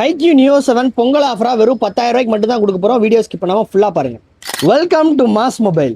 Haikyuu Neo seven Pongal ஆஃபரா வெறும் பத்தாயிரம் ரூபாய்க்கு மட்டும் தான் கொடுக்க போறோம். வீடியோ ஸ்கிப் பண்ணாம ஃபுல்லா பாருங்க. வெல்கம் டு மாஸ் மொபைல்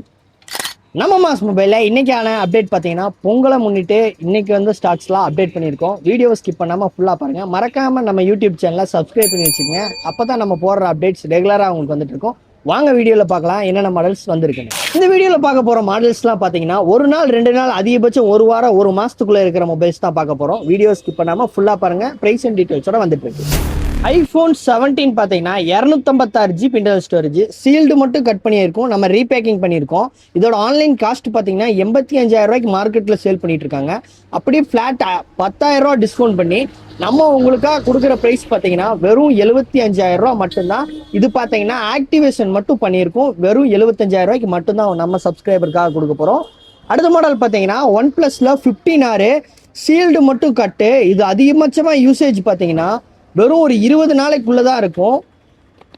நம்ம மாஸ் மொபைலில் இன்னைக்கான அப்டேட் பார்த்தீங்கன்னா பொங்கலை முன்னிட்டு இன்னைக்கு வந்து ஸ்டாக்ஸ்லாம் அப்டேட் பண்ணியிருக்கோம். வீடியோ ஸ்கிப் பண்ணாமல் ஃபுல்லாக பாருங்கள் மறக்காமல் நம்ம யூடியூப் சேனலை சப்ஸ்கிரைப் பண்ணி வச்சுக்கோங்க. அப்போ தான் நம்ம போடுற அப்டேட்ஸ் ரெகுலராக உங்களுக்கு வந்துட்டு இருக்கும். வாங்க வீடியோவில் பார்க்கலாம். என்னென்ன மாடல்ஸ் வந்திருக்குன்னு. இந்த வீடியோவில் பார்க்க போகிற மாடல்ஸ்லாம் பார்த்தீங்கன்னா ஒரு நாள் ரெண்டு நாள் அதிகபட்சம் ஒரு வாரம் ஒரு மாதத்துக்குள்ளே இருக்கிற மொபைல்ஸ் தான் பார்க்க போகிறோம் வீடியோ ஸ்கிப் பண்ணாமல் ஃபுல்லாக பாருங்கள் ப்ரைஸ் அண்ட் டீட்டெயில்ஸோட வந்துட்டு இருக்கு. ஐஃபோன் செவன்டீன் பார்த்தீங்கன்னா இரநூத்தம்பத்தாறு ஜிபி இன்டர்னல் ஸ்டோரேஜ் சீல்டு மட்டும் கட் பண்ணியிருக்கோம். நம்ம ரீபேக்கிங் பண்ணியிருக்கோம். இதோட ஆன்லைன் காஸ்ட் பார்த்தீங்கன்னா எண்பத்தி அஞ்சாயிரம் ரூபாய்க்கு மார்க்கெட்டில் சேல் பண்ணிட்டு இருக்காங்க. அப்படியே ஃப்ளாட் பத்தாயிரம் ரூபா டிஸ்கவுண்ட் பண்ணி நம்ம உங்களுக்காக கொடுக்குற ப்ரைஸ் பார்த்தீங்கன்னா வெறும் எழுபத்தி அஞ்சாயிரம் ரூபா மட்டும்தான். இது பார்த்தீங்கன்னா ஆக்டிவேஷன் மட்டும் பண்ணியிருக்கோம். வெறும் எழுபத்தஞ்சாயிரம் ரூபாய்க்கு மட்டும்தான் நம்ம சப்ஸ்கிரைபருக்காக கொடுக்க போகிறோம் அடுத்த மாடல் பார்த்தீங்கன்னா ஒன் ப்ளஸில் ஃபிஃப்டீன் ஆறு சீல்டு மட்டும் கட்டு இது அதிகபட்சமாக யூசேஜ் பார்த்தீங்கன்னா வெறும் ஒரு இருபது நாளைக்குள்ளே தான் இருக்கும்.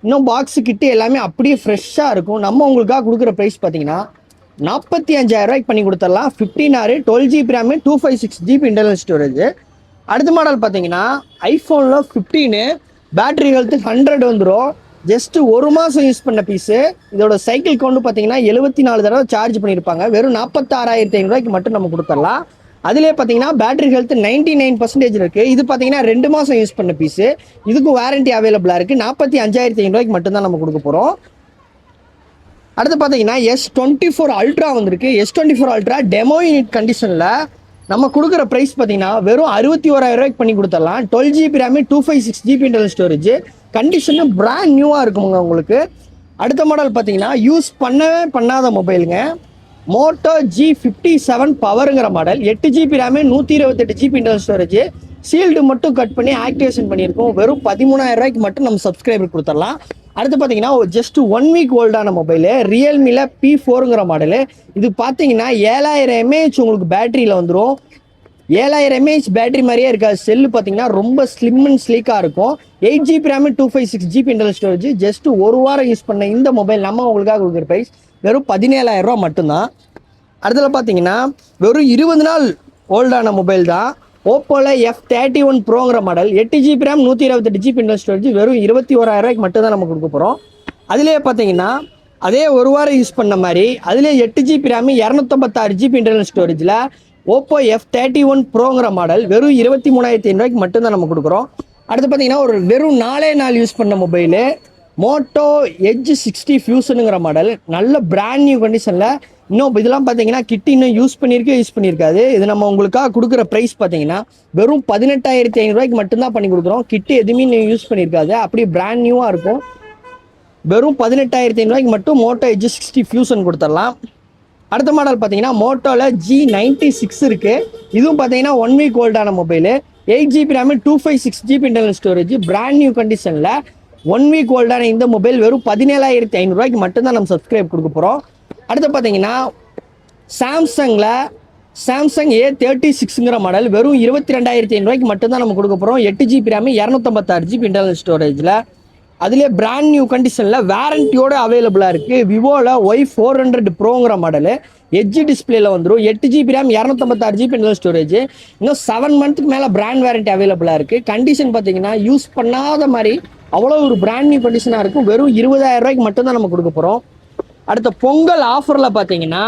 இன்னும் பாக்ஸு கிட்டே எல்லாமே அப்படியே ஃப்ரெஷ்ஷாக இருக்கும். நம்ம உங்களுக்காக கொடுக்குற ப்ரைஸ் பார்த்தீங்கன்னா நாற்பத்தி அஞ்சாயிரம் ரூபாய்க்கு பண்ணி கொடுத்துடலாம். ஃபிஃப்டீன் ஆறு twelve GB RAM two five six GB internal storage அடுத்த மாடல் பார்த்தீங்கன்னா ஐஃபோனில் ஃபிஃப்டீனு பேட்டரி ஹெல்த்து ஹண்ட்ரட் வந்துடும் ஜஸ்ட் ஒரு மாதம் யூஸ் பண்ண பீஸு இதோட சைக்கிள் கொண்டு பார்த்தீங்கன்னா எழுபத்தி நாலு தடவை சார்ஜ் பண்ணியிருப்பாங்க. வெறும் நாற்பத்தாறாயிரத்தி ஐநூறுரூவாய்க்கு மட்டும் நம்ம கொடுத்துடலாம். அதிலே பார்த்தீங்கன்னா battery health ninety nine percentage இருக்கு. இது பார்த்தீங்கன்னா ரெண்டு மாதம் யூஸ் பண்ண பீஸு இதுக்கும் வாரண்டி அவைலபிளாக இருக்கு. நாற்பத்தி அஞ்சாயிரத்தி ஐநூறுவாய்க்கு மட்டும் தான் நம்ம கொடுக்க போகிறோம் அடுத்து பார்த்தீங்கன்னா எஸ் டுவெண்ட்டி ஃபோர் அல்ட்ரா வந்திருக்கு. S twenty four ultra demo unit கண்டிஷனில் நம்ம கொடுக்குற ப்ரைஸ் பார்த்தீங்கன்னா வெறும் அறுபத்தி ஓராயிரம் ரூபாய்க்கு பண்ணி கொடுத்துடலாம். Twelve GB RAM two five six GB internal storage condition brand நியூவாக இருக்குங்க உங்களுக்கு. அடுத்த மாடல் பார்த்தீங்கன்னா யூஸ் பண்ணவே பண்ணாத மொபைலுங்க மோட்டோ ஜி ஃபிஃப்டி செவன் பவருங்கிற மாடல் எட்டு ஜிபி ரேமு நூற்றி இருபத்தெட்டு ஜிபி இன்டர் ஸ்டோரேஜ் சீல்டு மட்டும் கட் பண்ணி ஆக்டிவேஷன் பண்ணியிருக்கோம். வெறும் பதிமூணாயிரம் ரூபாய்க்கு மட்டும் நம்ம சப்ஸ்கிரைபர் கொடுத்துடலாம். அடுத்து பார்த்தீங்கன்னா ஜஸ்ட் ஒன் வீக் ஓல்டான மொபைலு ரியல்மியில் பி ஃபோருங்கிற மாடலு இது பார்த்தீங்கன்னா ஏழாயிரம் எம்ஏஹெச் உங்களுக்கு பேட்டரியில் வந்துடும் ஏழாயிரம் எம்ஏஹெச் பேட்டரி மாதிரியே இருக்காது செல்லு பார்த்தீங்கன்னா ரொம்ப ஸ்லிம் அண்ட் ஸ்லீக்காக இருக்கும். Eight GB RAM two five six GB internal storage just ஒரு வாரம் யூஸ் பண்ண இந்த மொபைல் நம்ம உங்களுக்காக கொடுக்குற ப்ரைஸ் வெறும் பதினேழாயிரம் ரூபா மட்டும்தான். அடுத்தது பார்த்தீங்கன்னா வெறும் இருபது நாள் ஓல்டான மொபைல் தான். ஓப்போவில் எஃப் தேர்ட்டி ஒன் ப்ரோங்கிற மாடல் எட்டு ஜிபி ரேம் நூற்றி இருபத்தெட்டு ஜிபி இன்டர்னல் ஸ்டோரேஜ் வெறும் இருபத்தி ஓராயிரம் ரூபாய்க்கு மட்டும் தான் நம்ம கொடுக்க போகிறோம் அதிலே பார்த்தீங்கன்னா அதே ஒரு வாரம் யூஸ் பண்ண மாதிரி அதிலே எட்டு ஜிபி ரேமு இரநூத்தம்பத்தாறு ஜிபி இன்டர்னல் ஸ்டோரேஜில் ஓப்போ எஃப் தேர்ட்டி ஒன் ப்ரோங்கிற மாடல் வெறும் இருபத்தி மூணாயிரத்தி ஐநூறுவாய்க்கு மட்டும்தான் நம்ம கொடுக்குறோம். அடுத்து பார்த்தீங்கன்னா ஒரு வெறும் நாலே நாள் யூஸ் பண்ண மொபைலு மோட்டோ எட்ஜ் சிக்ஸ்டி ஃபியூசனுங்கிற மாடல் நல்ல பிராண்ட் நியூ கண்டிஷனில் இன்னும் இதெல்லாம் பார்த்தீங்கன்னா கிட் இன்னும் யூஸ் பண்ணியிருக்கே யூஸ் பண்ணியிருக்காது. இது நம்ம உங்களுக்காக கொடுக்குற ப்ரைஸ் பார்த்தீங்கன்னா வெறும் பதினெட்டாயிரத்தி ஐநூறுரூவாய்க்கு மட்டும்தான் பண்ணி கொடுக்குறோம். கிட்டு எதுவுமே இன்னும் யூஸ் பண்ணியிருக்காது. அப்படியே பிராண்ட் நியூவாக இருக்கும். வெறும் பதினெட்டாயிரத்தி ஐநூறுவாய்க்கு மட்டும் மோட்டோ எட்ஜ் சிக்ஸ்டி ஃபியூசன் கொடுத்துடலாம். அடுத்த மாடல் பார்த்தீங்கன்னா மோட்டோவில் ஜி நைன்டி சிக்ஸ் இருக்குது இதுவும் பார்த்தீங்கன்னா one week ஓல்டான mobile eight GB RAM two five six GB internal storage brand new கண்டிஷனில் ஒன் வீக் ஓல்டான இந்த மொபைல் வெறும் பதினேழாயிரத்தி ஐநூறுரூவாய்க்கு மட்டும்தான் நம்ம சப்ஸ்கிரைப் கொடுக்க போகிறோம் அடுத்து பார்த்தீங்கன்னா சாம்சங்கில் சாம்சங் ஏ தேர்ட்டி சிக்ஸுங்கிற மாடல் வெறும் இருபத்தி ரெண்டாயிரத்தி ஐநூறுவாய்க்கு மட்டும்தான் நம்ம கொடுக்க போகிறோம் எட்டு ஜிபி ரேமு இரநூத்தம்பத்தாறு ஜிபி இன்டர்னல் ஸ்டோரேஜில் அதிலே பிராண்ட் நியூ கண்டிஷனில் வேரண்டியோட அவைலபிளாக இருக்குது விவோவில் ஒய் ஃபோர் ஹண்ட்ரட் ப்ரோங்கிற மாடலு எட்ஜி டிஸ்பிளேல வந்துடும் எட்டு ஜிபி ரேம் இரநூத்தம்பத்தாறு ஜிபி இன்டர்னல் ஸ்டோரேஜ் இன்னும் செவன் மந்த்துக்கு மேலே பிராண்ட் வேரண்டி அவைலபிளாக இருக்குது கண்டிஷன் பார்த்தீங்கன்னா யூஸ் பண்ணாத மாதிரி அவ்வளோ ஒரு பிராண்ட் நியூ கண்டிஷனாக இருக்கும். வெறும் இருபதாயிரம் ரூபாய்க்கு மட்டும்தான் நம்ம கொடுக்க போகிறோம் அடுத்த பொங்கல் ஆஃபரில் பார்த்தீங்கன்னா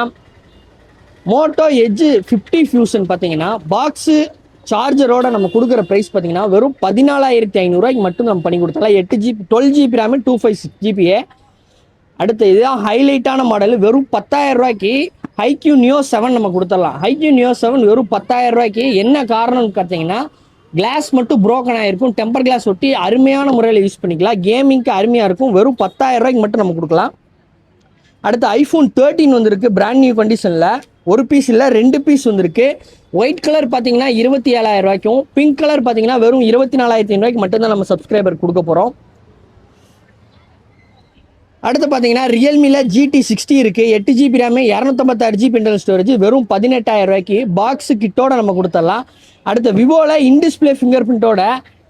மோட்டோ எஜ்ஜு ஃபிஃப்டி ஃபியூசன் பார்த்தீங்கன்னா பாக்ஸு சார்ஜரோட நம்ம கொடுக்குற ப்ரைஸ் பார்த்தீங்கன்னா வெறும் பதினாலாயிரத்தி ஐநூறுரூவாய்க்கு மட்டும் நம்ம பண்ணி கொடுத்தலாம் எட்டு GB twelve GB RAM two five six GPA அடுத்து இதுதான் ஹைலைட்டான மாடல் வெறும் பத்தாயிரம் ரூபாய்க்கு ஹைக்யூ நியோ செவன் நம்ம கொடுத்துடலாம். ஹைக்யூ நியோ செவன் வெறும் பத்தாயிரம் ரூபாய்க்கு என்ன காரணம்னு பார்த்தீங்கன்னா கிளாஸ் மட்டும் ப்ரோக்கன் ஆகிருக்கும் டெம்பர் கிளாஸ் ஒட்டி அருமையான முறையில் யூஸ் பண்ணிக்கலாம். கேமிங்க்கு அருமையாக இருக்கும். வெறும் பத்தாயிரம் ரூபாய்க்கு மட்டும் நம்ம கொடுக்கலாம். அடுத்து ஐஃபோன் தேர்ட்டின் வந்திருக்கு. பிராண்ட் நியூ கண்டிஷனில் ஒரு பீஸ் இல்லை ரெண்டு பீஸ் வந்திருக்கு. ஒயிட் கலர் பார்த்தீங்கன்னா இருபத்தி ஏழாயிரம் ரூபாய்க்கும் பிங்க் கலர் பார்த்தீங்கன்னா வெறும் இருபத்தி நாலாயிரத்தி ரூபாய்க்கு மட்டும்தான் நம்ம சப்ஸ்கிரைபர் கொடுக்க போகிறோம் அடுத்து பார்த்தீங்கன்னா ரியல்மியில் ஜிடி சிக்ஸ்டி இருக்குது எட்டு ஜிபி ரேமு இரநூத்தம்பத்தாறு ஜிபி இன்டர்னல் ஸ்டோரேஜ் வெறும் பதினெட்டாயிரம் ரூபாய்க்கு பாக்ஸு கிட்டோட நம்ம கொடுத்துடலாம். அடுத்து விவோவில் இன்டிஸ்பிளே ஃபிங்கர் பிரிண்டோட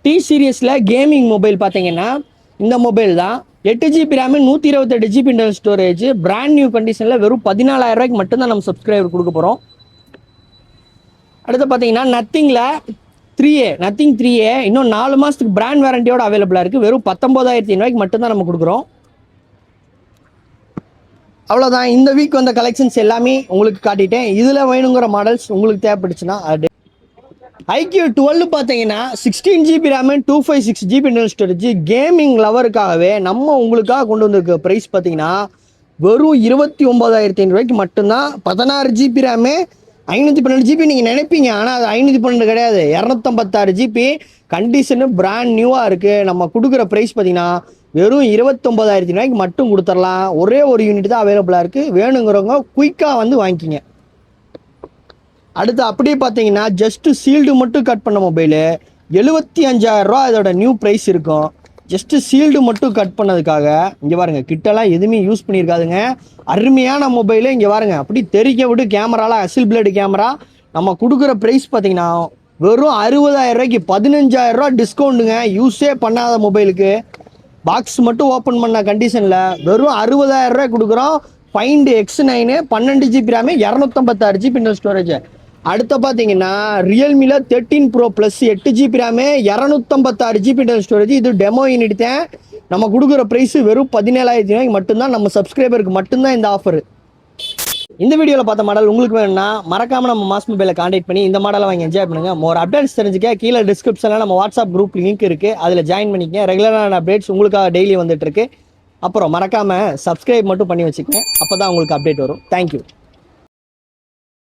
டி சீரியஸில் கேமிங் மொபைல் பார்த்தீங்கன்னா இந்த மொபைல் தான். எட்டு ஜிபி ரேமு நூற்றி இருபத்தெட்டு GB internal storage brand new கண்டிஷனில் வெறும் பதினாலாயிரம் ரூபாய்க்கு மட்டும்தான் நம்ம சப்ஸ்கிரைபர் கொடுக்க போகிறோம் அடுத்து பார்த்தீங்கன்னா நத்திங்கில் three A nothing three A இன்னும் நாலு மாதத்துக்கு பிராண்ட் வாரண்டியோட அவைலபிளாக இருக்குது வெறும் பத்தொம்போதாயிரத்தி ஐநூறுவாய்க்கு மட்டும்தான் நம்ம கொடுக்குறோம். அவ்வளோதான் இந்த வீக் வந்த கலெக்ஷன்ஸ் எல்லாமே உங்களுக்கு காட்டிட்டேன். இதில் வேணுங்கிற மாடல்ஸ் உங்களுக்கு தேவைப்பட்டுச்சுன்னா அது. ஐக்யூ டுவெல் பார்த்தீங்கன்னா sixteen GB RAM two five six GB internal storage gaming லவருக்காகவே நம்ம உங்களுக்காக கொண்டு வந்திருக்க ப்ரைஸ் பார்த்தீங்கன்னா வெறும் இருபத்தி ஒம்பதாயிரத்தி ஐநூறுரூவாய்க்கு மட்டும்தான். பதினாறு ஜிபி ரேமு ஐநூற்றி பன்னெண்டு ஜிபி நீங்கள் நினைப்பீங்க. ஆனால் அது ஐநூற்றி பன்னெண்டு கிடையாது. இரநூத்தம்பத்தாறு ஜிபி கண்டிஷனு பிராண்ட் நியூவாக இருக்குது நம்ம கொடுக்குற ப்ரைஸ் பார்த்தீங்கன்னா வெறும் இருபத்தொம்பதாயிரத்தி ரூபாய்க்கு மட்டும் கொடுத்துடலாம் ஒரே ஒரு யூனிட் தான் அவைலபிளாக இருக்குது வேணுங்கிறவங்க குயிக்காக வந்து வாங்கிக்கிங்க. அடுத்து அப்படியே பார்த்தீங்கன்னா ஜஸ்ட்டு சீல்டு மட்டும் கட் பண்ண மொபைலு எழுபத்தி அஞ்சாயிரரூவா இதோட நியூ ப்ரைஸ் இருக்கும். ஜஸ்ட்டு சீல்டு மட்டும் கட் பண்ணதுக்காக இங்கே பாருங்கள் கிட்டலாம் எதுவுமே யூஸ் பண்ணியிருக்காதுங்க. அருமையான மொபைலு இங்கே பாருங்க. அப்படி தெறிக்க விட்டு கேமராலாம் அசில் பிளேடு கேமரா நம்ம கொடுக்குற ப்ரைஸ் பார்த்தீங்கன்னா வெறும் அறுபதாயிரம் ரூபாய்க்கு பதினஞ்சாயிரம் ரூபா டிஸ்கவுண்ட்டுங்க யூஸே பண்ணாத மொபைலுக்கு பாக்ஸ் மட்டும் ஓப்பன் பண்ண கண்டிஷனில் வெறும் அறுபதாயிரம் ரூபாய் கொடுக்குறோம். ஃபைண்டு எக்ஸ் நைனு பன்னெண்டு ஜிபி ரேமு இரநூத்தம்பத்தாறு ஜிபி இன்டர் ஸ்டோரேஜ் அடுத்த பார்த்தீங்கன்னா ரியல்மியில் தேர்ட்டீன் ப்ரோ ப்ளஸ் எட்டு ஜிபி ரேமு இரநூத்தம்பத்தாறு ஜிபி இன்டர் ஸ்டோரேஜ் இது டெமோ யூனிட் நம்ம கொடுக்குற ப்ரைஸ் வெறும் பதினேழாயிரத்தி ரூபாய்க்கு மட்டும்தான் நம்ம சப்ஸ்கிரைபருக்கு மட்டும்தான் இந்த ஆஃபர் இந்த வீடியோவில் பார்த்த மாடல் உங்களுக்கு வேணும்னா மறக்காம நம்ம மாஸ் மொபைலில் காண்டாக்ட் பண்ணி இந்த மாடலை வாங்கி என்ஜாய் பண்ணுங்க. மோர் அப்டேட்ஸ் தெரிஞ்சுக்க கீழே டிஸ்கிரிப்ஷனில் நம்ம வாட்ஸ்அப் குரூப் லிங்க் இருக்கு. அதில் ஜாயின் பண்ணிக்க ரெகுலரான அப்டேட்ஸ் உங்களுக்காக டெய்லி வந்துட்டு இருக்கு. அப்புறம் மறக்காம சப்ஸ்கிரைப் மட்டும் பண்ணி வச்சிக்கோங்க. அப்போ தான் உங்களுக்கு அப்டேட் வரும். தேங்க்யூ